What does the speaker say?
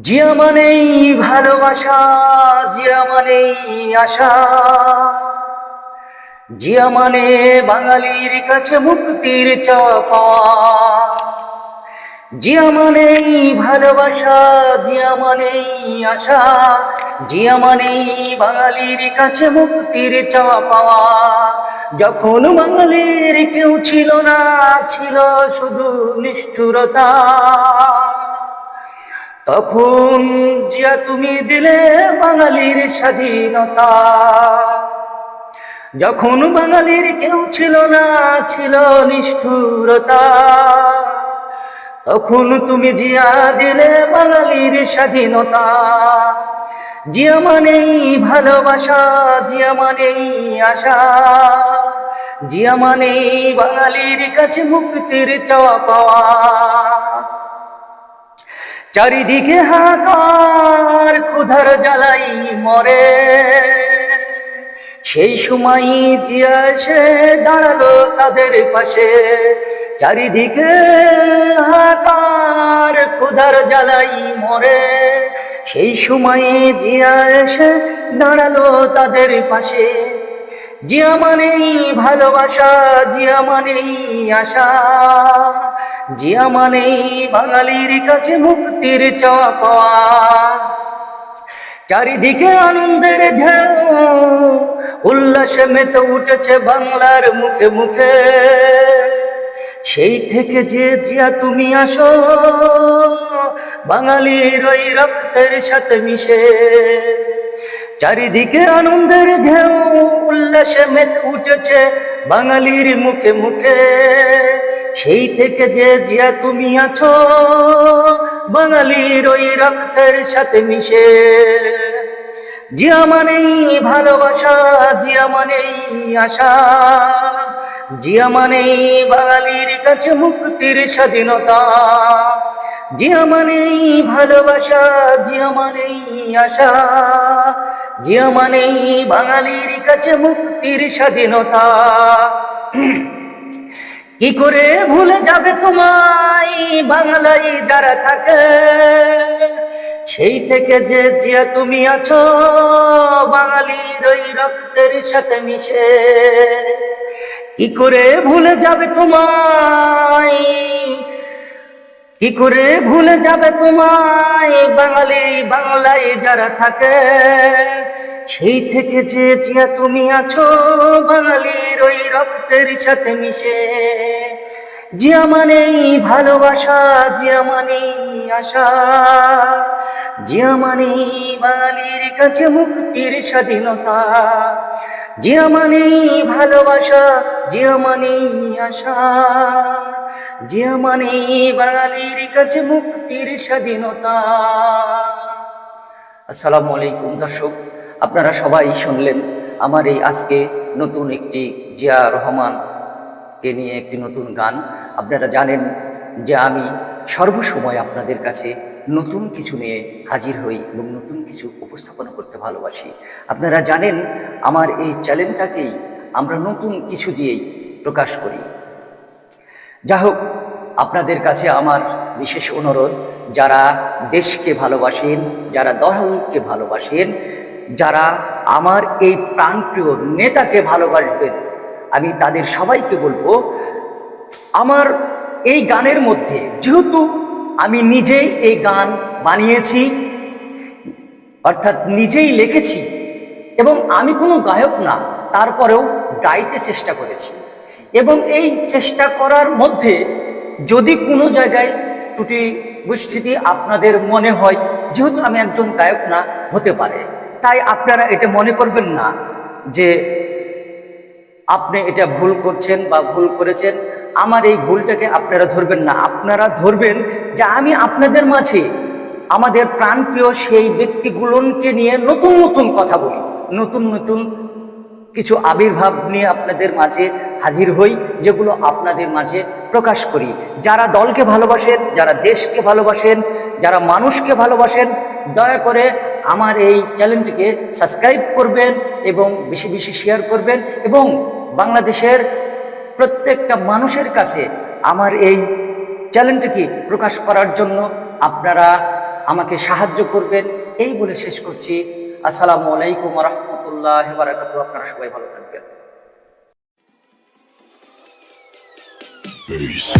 জিয়া মানেই ভালোবাসা, জিয়া মানেই আশা। জিয়া মানে বাঙালির কাছে মুক্তির চাওয়া জিয়া মানেই ভালোবাসা, জিয়া মানেই আশা। জিয়া মানেই বাঙালির কাছে মুক্তির চাওয়া পাওয়া। যখন বাঙালির কেউ ছিল না, ছিল শুধু নিষ্ঠুরতা। তখন জিয়া তুমি দিলে বাঙালির স্বাধীনতা। যখন বাঙালির কেউ ছিল না, ছিল নিষ্ঠুরতা। তখন তুমি জিয়া দিলে বাঙালির স্বাধীনতা। জিয়া মানেই ভালোবাসা, জিয়া মানেই আশা। জিয়া মানেই বাঙালির কাছে মুক্তির চাওয়া পাওয়া। চারিদিকে হাকার ক্ষুধার জ্বালাই মরে। সেই সময় জিয়া এসে দাঁড়াল তাদের পাশে। চারিদিকে হাকার ক্ষুধার জ্বালাই মরে। সেই সময়ে জিয়া এসে দাঁড়াল তাদের পাশে। জিয়া মানেই ভালোবাসা জিয়া মানেই আশা। জিয়া মানেই বাঙালির কাছে মুক্তির চাওয়া। চারিদিকে আনন্দের ঢেউ, উল্লাসে মেতে উঠেছে বাংলার মুখে মুখে। সেই থেকে যে জিয়া তুমি আসো, বাঙালির ওই রক্তের সাথে মিশে। চারিদিকে আনন্দের ঢেউ, উল্লাসে মেতে উঠেছে বাঙালির মুখে মুখে। সেই থেকে যে জিয়া তুমি আছো, বাঙালির ওই রক্তের সাথে মিশে। জিয়া মানেই ভালোবাসা, জিয়া মানেই আশা। জিয়া মানেই বাঙালির কাছে মুক্তির স্বাধীনতা। জিয়া মানেই ভালোবাসা, জিয়া মানেই আশা। জিয়া মানেই বাঙালির কাছে মুক্তির স্বাধীনতা। কি করে ভুলে যাবে তোমায় বাংলায় যারা থাকে? সেই থেকে যে জিয়া তুমি আছো, বাঙালির ওই রক্তের সাথে মিশে। কি করে ভুলে যাবে তোমায় কি করে ভুলে যাবে তোমায়? বাঙালি বাংলায় যারা থাকে, সেই থেকে যে তুমি আছো, বাঙালির ওই রক্তের সাথে মিশে। জিয়া মানেই ভালোবাসা, জিয়া মানেই আশা। জিয়া মানেই বাঙালির কাছে মুক্তির স্বাধীনতা। জিয়া মানেই ভালোবাসা, জিয়া মানেই আশা। জিয়া মানেই বাঙালির কাছে মুক্তির স্বাধীনতা। আসসালামু আলাইকুম দর্শক, আপনারা সবাই শুনলেন আমার এই আজকে নতুন একটি জিয়া রহমানকে নিয়ে একটি নতুন গান। আপনারা জানেন যে আমি সর্বসময় আপনাদের কাছে নতুন কিছু নিয়ে হাজির হই এবং নতুন কিছু উপস্থাপনা করতে ভালোবাসি। আপনারা জানেন আমার এই চ্যালেঞ্জটাকেই আমরা নতুন কিছু দিয়েই প্রকাশ করি। যা হোক আপনাদের কাছে আমার বিশেষ অনুরোধ, যারা দেশকে ভালোবাসেন, যারা দলকে ভালোবাসেন, যারা আমার এই প্রাণপ্রিয় নেতাকে ভালোবাসবেন আমি তাদের সবাইকে বলব, আমার এই গানের মধ্যে, যেহেতু আমি নিজেই এই গান বানিয়েছি, অর্থাৎ নিজেই লিখেছি, এবং আমি কোনো গায়ক না, তারপরেও গাইতে চেষ্টা করেছি। এবং এই চেষ্টা করার মধ্যে যদি কোনো জায়গায় ত্রুটি উপস্থিতি আপনাদের মনে হয়, যেহেতু আমি একজন গায়ক না, হতে পারে। তাই আপনারা এটা মনে করবেন না যে আপনি এটা ভুল করছেন বা ভুল করেছেন, আমার এই ভুলটাকে আপনারা ধরবেন না। আপনারা ধরবেন যে আমি আপনাদের মাঝে আমাদের প্রাণপ্রিয় সেই ব্যক্তিগুলোকে নিয়ে নতুন নতুন কথা বলি, নতুন নতুন কিছু আবির্ভাব নিয়ে আপনাদের মাঝে হাজির হই, যেগুলো আপনাদের মাঝে প্রকাশ করি। যারা দলকে ভালোবাসেন, যারা দেশকে ভালোবাসেন, যারা মানুষকে ভালোবাসেন, দয়া করে আমার এই চ্যানেলটিকে সাবস্ক্রাইব করবেন এবং বেশি বেশি শেয়ার করবেন এবং বাংলাদেশের প্রত্যেকটা মানুষের কাছে আমার এই চ্যানেলটিকে প্রকাশ করার জন্য আপনারা আমাকে সাহায্য করবেন? এই বলে শেষ করছি। আসসালামু আলাইকুম রহমতুল্লাহ বারাকাতু আপনারা সবাই ভালো থাকবেন। Peace.